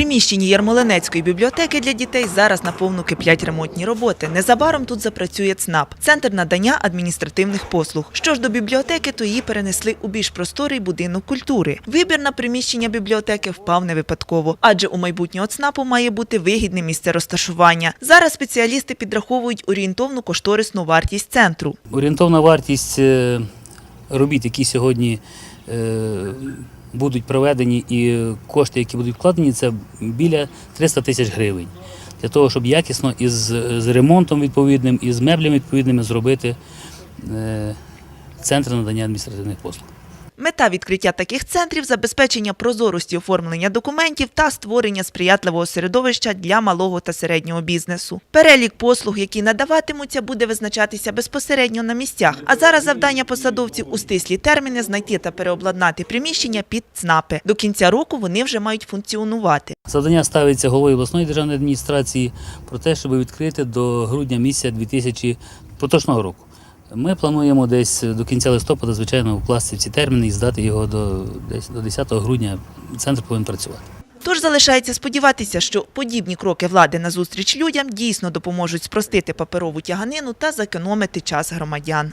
приміщенні Ярмолинецької бібліотеки для дітей зараз наповну киплять ремонтні роботи. Незабаром тут запрацює ЦНАП – центр надання адміністративних послуг. Що ж до бібліотеки, то її перенесли у більш просторий будинок культури. Вибір на приміщення бібліотеки впав не випадково, адже у майбутнього ЦНАПу має бути вигідне місце розташування. Зараз спеціалісти підраховують орієнтовну кошторисну вартість центру. Орієнтовна вартість е, робіт, які сьогодні е, будуть проведені, і кошти, які будуть вкладені, це біля 300 тисяч гривень. Для того, щоб якісно із з ремонтом відповідним і з меблями відповідними зробити е, центр надання адміністративних послуг. Мета відкриття таких центрів забезпечення прозорості оформлення документів та створення сприятливого середовища для малого та середнього бізнесу. Перелік послуг, які надаватимуться, буде визначатися безпосередньо на місцях. А зараз завдання посадовців у стислі терміни знайти та переобладнати приміщення під ЦНАПи. До кінця року вони вже мають функціонувати. Завдання ставиться головою обласної державної адміністрації про те, щоб відкрити до грудня місяця 2000 поточного року. Ми плануємо десь до кінця листопада, звичайно, вкласти ці терміни і здати його до десь до 10 грудня. Центр повинен працювати. Тож залишається сподіватися, що подібні кроки влади назустріч людям дійсно допоможуть спростити паперову тяганину та зекономити час громадян.